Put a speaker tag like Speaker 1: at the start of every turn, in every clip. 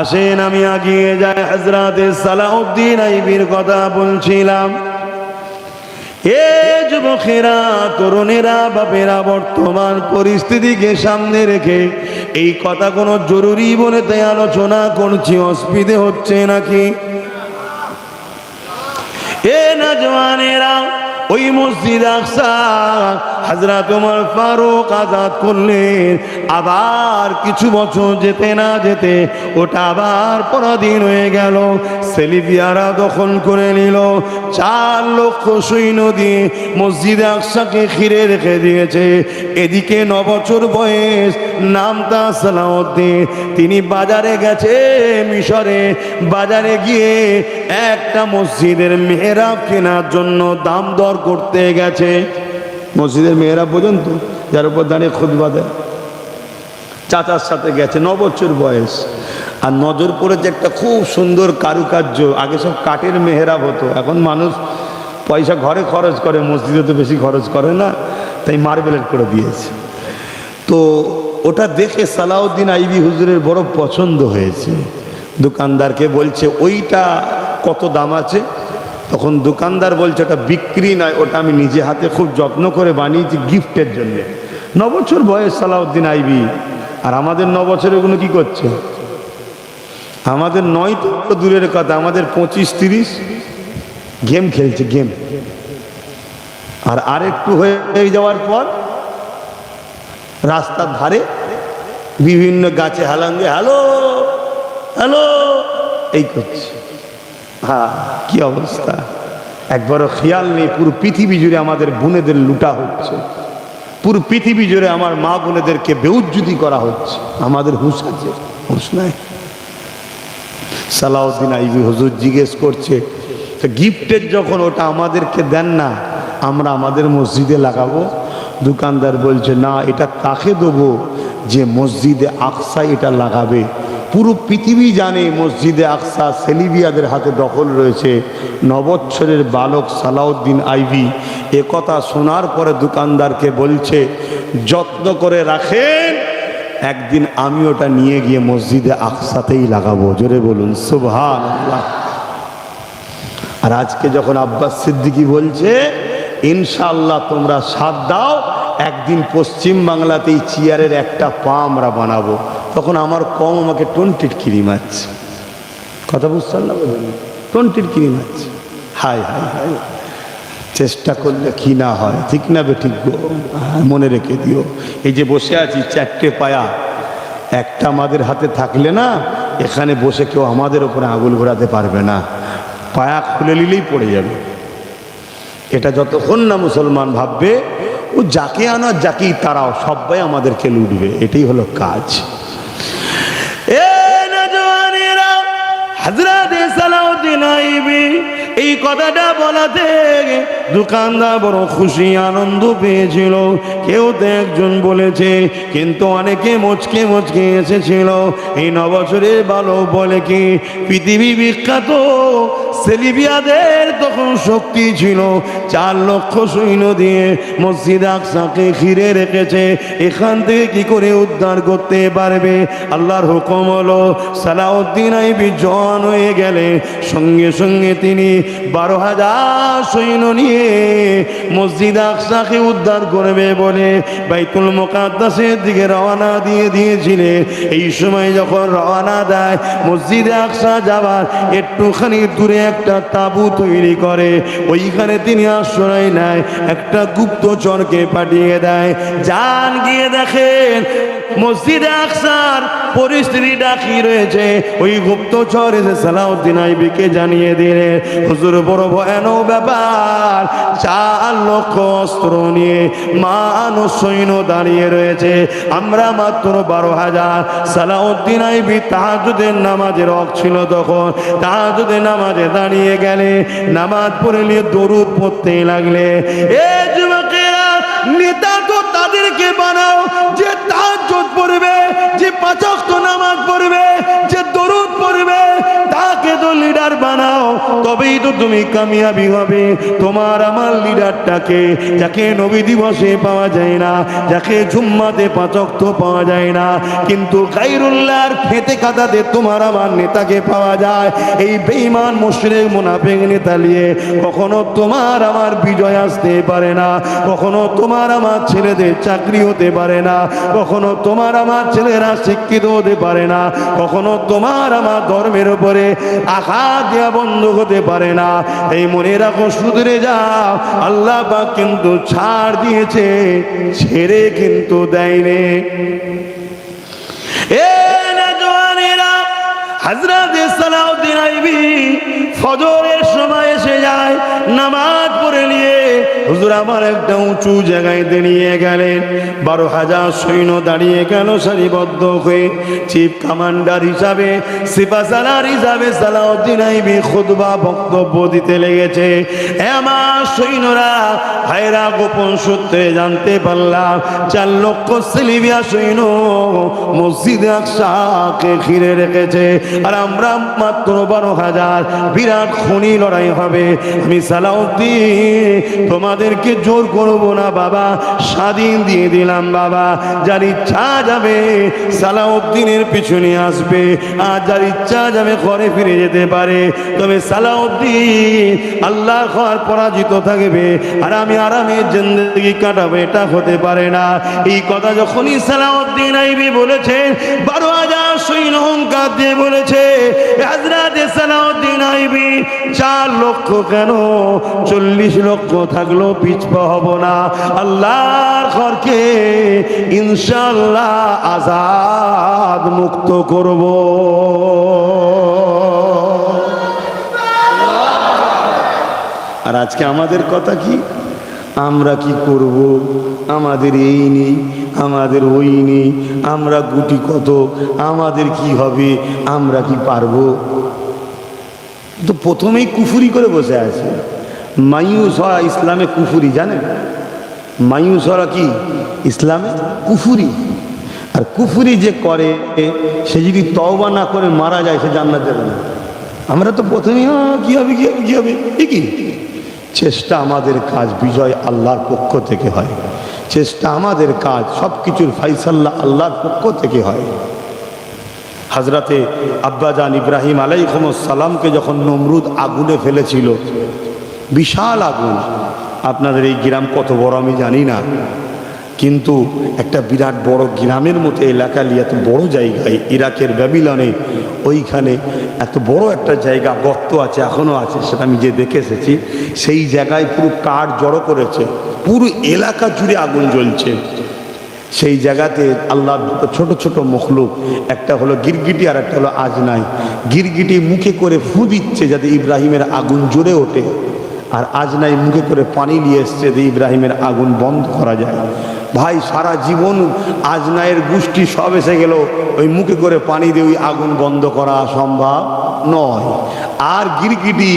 Speaker 1: আসেন, আমি আগিয়ে যাই হজরতে সালাউদ্দিন আইবির কথা বলছিলাম। এ যুবকেরা, তরুণেরা, বাপেরা, বর্তমান পরিস্থিতিকে সামনে রেখে এই কথা কোনো জরুরি বলে তাই আলোচনা করছি, অসুবিধে হচ্ছে নাকি? এ না জওয়ানেরা ওই মসজিদ আকসা হাজরাত ওমর ফারুক আজাদ করলেন। আবার কিছু বছর যেতে না যেতে ওটা আবার পরাধীন হয়ে গেল। সেলিবিয়ারা দখল করে নিল। চার লক্ষ সৈন্য দিয়ে মসজিদ আকসাকে ঘিরে রেখে দিয়েছে। এদিকে ন বছর বয়স নামটা সালাউদ্দিন। তিনি বাজারে গেছে মিশরে। বাজারে গিয়ে একটা মসজিদের মেহরাব কেনার জন্য দাম দর করতে গেছে। মসজিদের মেয়েরা পর্যন্ত যার উপর দাঁড়িয়ে খুদবা দেয়। চাচার সাথে গেছে, ন বছর বয়স। আর নজর পড়েছে একটা খুব সুন্দর কারুকার্য। আগে সব কাঠের মেহরাব হতো, এখন মানুষ পয়সা ঘরে খরচ করে, মসজিদে তো বেশি খরচ করে না, তাই মার্বেলের করে দিয়েছে। তো ওটা দেখে সালাউদ্দিন আইবি হুজুরের বড় পছন্দ হয়েছে। দোকানদারকে বলছে, ওইটা কত দাম আছে? তখন দোকানদার বলছে ওটা বিক্রি নয়, ওটা আমি নিজে হাতে খুব যত্ন করে বানিয়েছি গিফটের জন্য। নবছর বছর বয়স সালাউদ্দিন আইবি, আর আমাদের ন বছরে ওগুলো কি করছে? আমাদের নয় তো দূরের কথা, আমাদের পঁচিশ তিরিশ গেম খেলছে, গেম। আর আরেকটু হয়ে যাওয়ার পর রাস্তার ধারে বিভিন্ন গাছে হালাঙ্গে, হ্যালো হ্যালো, এই করছে। হ্যাঁ। কি অবস্থা? একবারও খেয়াল নেই, পুরো পৃথিবী জুড়ে আমাদের বোনেদের লুটা হচ্ছে। পুরো পৃথিবী জুড়ে আমার মা বোনেদেরকে বেউজ্জুদি করা হচ্ছে। আমাদের হুঁশ আছে, হুঁশ নাই। সালাউদ্দিন আইবি হুজুর জিজ্ঞেস করছে গিফটের যখন ওটা আমাদেরকে দেন না, আমরা আমাদের মসজিদে লাগাবো? দোকানদার বলছে, না, এটা তাকে দেবো যে মসজিদে আকসা এটা লাগাবে। পুরো পৃথিবী জানে মসজিদে আকসা সেলিবিয়াদের হাতে দখল রয়েছে। নবচ্ছরের বালক সালাউদ্দিন আইভি এ কথা শোনার পরে দোকানদারকে বলছে, যত্ন করে রাখেন, একদিন আমি ওটা নিয়ে গিয়ে মসজিদে আকসাতেই লাগাবো। জোরে বলুন আল্লাহ আর আজকে যখন আব্বাস সিদ্দিকি বলছে ইনশাল্লাহ তোমরা সাথ দাও, একদিন পশ্চিম বাংলাতেই চেয়ারের একটা পা আমরা বানাবো। তখন আমার কম আমাকে টন্টির কিরি মারছে। কথা বুঝতে পারলাম টন্টির কিরি মারছে। হাই হাই হাই চেষ্টা করলে কি না হয়? ঠিক না বে ঠিক মনে রেখে দিও। এই যে বসে আছি, চারটে পায়া। একটা আমাদের হাতে থাকলে না, এখানে বসে কেউ আমাদের ওপরে আঙুল ঘোরাতে পারবে না। পায়া খুলে নিলেই পড়ে যাবে। এটা যতক্ষণ না মুসলমান ভাববে, ও যাকে আনা যাকেই তারাও সবাই আমাদেরকে লুটবে। এটাই হলো কাজ। হযরত সালাউদ্দিন আইবি এই কথাটা বলাতে দোকানদার বড় খুশি, আনন্দ পেয়েছিল। কেউ তো একজন বলেছে, কিন্তু অনেকে মুচকে মুচকে এসেছিল। এই নবছরের ভালো বলে কি, পৃথিবী বিখ্যাত সেলিবিয়াদের তখন শক্তি ছিল। চার লক্ষ সৈন্য দিয়ে মসজিদ আকসাকে ঘিরে রেখেছে। এখান থেকে কি করে উদ্ধার করতে পারবে? আল্লাহর হুকুম হলো, সালাউদ্দিন আইবি জন হয়ে গেলে সঙ্গে সঙ্গে তিনি বারো হাজার সৈন্য নিয়ে মসজিদ আকসাকে উদ্ধার করবে বলে বাইতুল মোকাদ্দাসের দিকে রওনা দিয়ে দিয়েছিলেন এই সময় যখন রওনা দেয়, মসজিদে আকসা যাবার একটুখানি দূরে একটা তাবু তৈরি করে। ওইখানে তিনি আশ্রয় নেয়, একটা গুপ্তচরকে পাঠিয়ে দেয়। যান গিয়ে দেখেন মসজিদে আকসার পরিস্থিতিটা কি রয়েছে। ওই গুপ্তচর এসে সালাউদ্দিন আইবিকে জানিয়ে দিলেন হুজুর, বড় ভয়ানক ব্যাপার। চার লক্ষ অস্ত্র নিয়ে মানুষ সৈন্য দাঁড়িয়ে রয়েছে। আমরা মাত্র বারো হাজার। সালাউদ্দিন আইবি তাহাজুদের নামাজের রক ছিল তখন। তাহাজুদের নামাজে দাঁড়িয়ে গেলে, নামাজ পড়ে নিয়ে দরুদ পড়তে লাগলে। এ যুবকেরা, নেতা তাদেরকে বানাও যে তাহাজ্জুদ পড়বে যে পাঁচক্ত নামাজ পড়বে যে দরুদ পড়বে তাকে তো লিডার বানাও তো তবেই তো তুমি কামিয়াবি হবে। তোমার আমার লিডারটাকে, যাকে নবী দিবসে পাওয়া যায় না, যাকে জুম্মাতে পাচক্ত পাওয়া যায় না, কিন্তু গাইরুল্লাহর খেতে কাদাতে তোমার আমার নেতাকে পাওয়া যায়। এই বেঈমান মুশরিক মুনাফিক নেতা নিয়ে কখনো তোমার আমার বিজয় আসতে পারে না, কখনো তোমার আমার ছেলেদের চাকরি হতে পারে না, কখনো তোমার আমার ছেলেরা শিক্ষিত হতে পারে না, কখনো তোমার আমার ধর্মের উপরে আঘাত দেওয়া বন্ধ হতে পারে না। এই মনে রাখো, সুদরে যা আল্লাহ বা কিন্তু ছাড় দিয়েছে, ছেড়ে কিন্তু দেয়নি। এ হযরত সালাউদ্দিন আইবি ফজরের সময় এসে যায়, নামাজ পড়ে নিয়ে হুজুর আমার একটা উঁচু জায়গায় দাঁড়িয়ে গেলেন। বারো হাজার সৈন্য দাঁড়িয়ে গেল সারিবদ্ধ হয়ে? চিফ কমান্ডার হিসাবে সিপাসালার হিসাবে সালাউদ্দিন আইবি খুতবা বক্তব্য দিতে লেগেছে। আমার সৈন্যরা, ভাইরা গোপন সূত্রে জানতে পারলাম, চার লক্ষ সিলিবিয়া সৈন্য মসজিদ আকসাকে ঘিরে রেখেছে। আর আমরা মাত্র বারো হাজার। বিরাট খনি লড়াই হবে। আমি সালাউদ্দিন, তোমাদেরকে জোর করব না বাবা। স্বাধীন দিয়ে দিলাম বাবা। যার ইচ্ছা যাবে সালাউদ্দিনের পিছনে আসবে। আর যার ইচ্ছা যাবে ঘরে ফিরে যেতে পারে। তবে সালাউদ্দিন আল্লাহ ঘর পরাজিত থাকবে। আর আমি আরামে জিন্দগি কাটাবো, এটা হতে পারে না। এই কথা যখনই সালাউদ্দিন আইবি বলেছেন বারো হাজার সৈন্য অহংকার দিয়ে বলেছে হাজরাতে সালাউদ্দিন আইবি চার লক্ষ কেন? চল্লিশ লক্ষ থাকল পিছপা হব না। আল্লাহর ঘরকে ইনশাল্লাহ আজাদ মুক্ত করব। আর আজকে আমাদের কথা কি? আমরা কি করব? আমাদের এই নেই, আমাদের ওই নেই, আমরা গুটি কত? আমাদের কি হবে? আমরা কি পারব? তো প্রথমেই কুফুরি করে বসে আছে। হওয়া ইসলামে কুফুরি, জানেন? হওয়া কি? ইসলামে কুফুরি। আর কুফুরি যে করে, সে যদি তওবা না করে মারা যায়, সে জান্নাত যাবে না। আমরা তো প্রথমেই কী হবে কী হবে কী হবে? কি? চেষ্টা আমাদের কাজ বিজয় আল্লাহর পক্ষ থেকে হয়। চেষ্টা আমাদের কাজ সব কিছুর ফাইসাল্লাহ আল্লাহর পক্ষ থেকে হয়। হাজরাতে আব্বাজান ইব্রাহিম সালামকে যখন নমরুদ আগুনে ফেলেছিল, বিশাল আগুন, আপনাদের এই গ্রাম কত বড় আমি জানি না। কিন্তু একটা বিরাট বড় গ্রামের মতো এলাকা নিয়ে এত বড় জায়গায়, ইরাকের ব্যাবিলনে ওইখানে এত বড় একটা জায়গা গর্ত আছে এখনও আছে, সেটা আমি যে দেখে এসেছি, সেই জায়গায় পুরো কাঠ জড়ো করেছে, পুরো এলাকা জুড়ে আগুন জ্বলছে। সেই জায়গাতে আল্লাহ ছোট ছোট মখলুক, একটা হলো গিরগিটি আর একটা হলো আজনাই। গিরগিটি মুখে করে ফু দিচ্ছে যাতে ইব্রাহিমের আগুন জ্বলে ওঠে। আর আজ নাই মুখে করে পানি নিয়ে এসছে যে ইব্রাহিমের আগুন বন্ধ করা যায়। ভাই, সারা জীবন আজনায়ের গোষ্ঠী সব এসে গেল। ওই মুখে করে পানি দিয়ে ওই আগুন বন্ধ করা সম্ভব নয়। আর গিরগিটি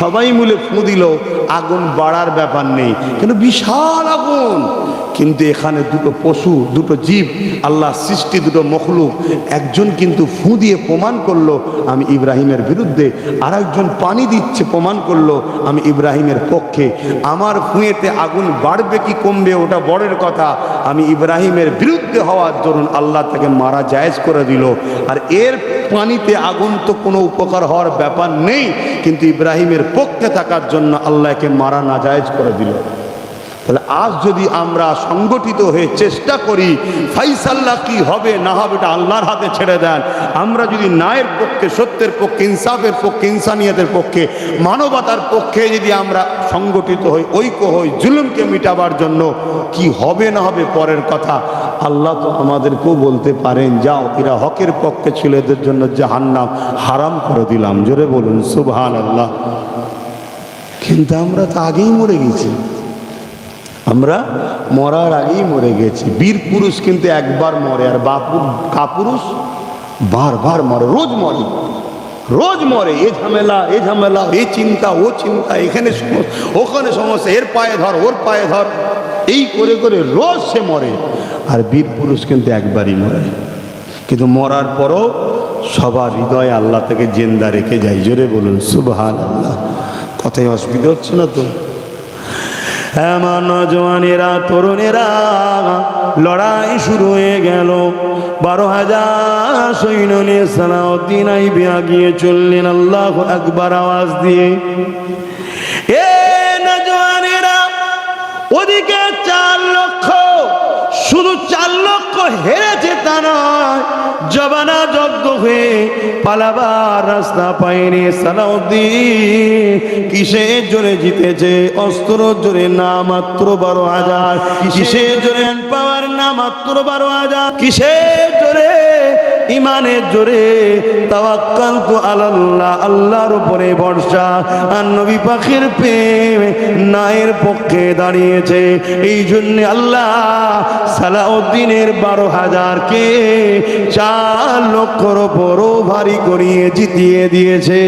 Speaker 1: সবাই মিলে ফু দিল, আগুন বাড়ার ব্যাপার নেই। কিন্তু বিশাল আগুন! কিন্তু এখানে দুটো পশু, দুটো জীব, আল্লাহ সৃষ্টি দুটো মখলুক। একজন কিন্তু ফু দিয়ে প্রমাণ করল, আমি ইব্রাহিমের বিরুদ্ধে। আর একজন পানি দিচ্ছে, প্রমাণ করল, আমি ইব্রাহিমের পক্ষে। আমার ফুঁয়েতে আগুন বাড়বে কি কমবে, ওটা বড়ের কথা। আমি ইব্রাহিমের বিরুদ্ধে হওয়ার দরুন আল্লাহ তাকে মারা জায়েজ করে দিল। আর এর পানিতে আগুন তো কোনো উপকার হওয়ার ব্যাপার নেই, কিন্তু ইব্রাহিমের পক্ষে থাকার জন্য আল্লাহকে মারা না জায়েজ করে দিল। তাহলে আজ যদি আমরা সংগঠিত হয়ে চেষ্টা করি ফাইসাল্লাহ কি হবে, না হবে এটা আল্লাহর হাতে ছেড়ে দেন। আমরা যদি ন্যায়ের পক্ষে, সত্যের পক্ষে, ইনসাফের পক্ষে, ইনসানিয়তের পক্ষে, মানবতার পক্ষে যদি আমরা সংগঠিত হই, ঐক্য হই, জুলুমকে মিটাবার জন্য, কি হবে, না হবে পরের কথা? আল্লাহ তো আমাদেরকেও বলতে পারেন যাও এরা হকের পক্ষে ছিল, এদের জন্য জাহান্নাম হারাম করে দিলাম। জোরে বলুন সুবহান আল্লাহ কিন্তু আমরা তো আগেই মরে গেছি। আমরা মরার আগেই মরে গেছি। বীর পুরুষ কিন্তু একবার মরে, আর বাপুর কাপুরুষ বারবার মরে, রোজ মরে রোজ মরে। এ ঝামেলা এ ঝামেলা, এ চিন্তা, ও চিন্তা, এখানে ওখানে সমস্যা এর পায়ে ধর, ওর পায়ে ধর। এই করে করে রোজ সে মরে, আর বীর পুরুষ কিন্তু একবারই মরে। কিন্তু মরার পরও সবার হৃদয় আল্লাহ থেকে জেন্দা রেখে যায়। জোরে বলুন সুবহান আল্লাহ কথায় অসুবিধা হচ্ছে না তো? এমন জোয়ানেরা তরুণেরা লড়াই শুরু হয়ে গেল। বারো হাজার সৈন্য নিয়ে সালাউদ্দিন আইবে আগিয়ে চললেন, আল্লাহ একবার আওয়াজ দিয়ে। ওদিকে চার লক্ষ শুধু চার লক্ষ হেরেছে তা নয় জবানা যজ্ঞ হয়ে পালাবার রাস্তা পায়নি সালাউদ্দিন। কিসের জোরে জিতেছে? অস্ত্র জোরে না মাত্র বারো হাজার। কিসে জোরে পাওয়া মাত্র বারো হাজার। কিসের জোরে? ইমানের জোরে। তাওয়াক্কাল আল্লাহ আল্লাহর উপরে ভরসা। আর নবী পাখির প্রেম নায়ের পক্ষে দাঁড়িয়েছে। এই জন্য আল্লাহ সালাউদ্দিনের বারো হাজারকে চার লক্ষর বড় ভারী করিয়ে জিতিয়ে দিয়েছে।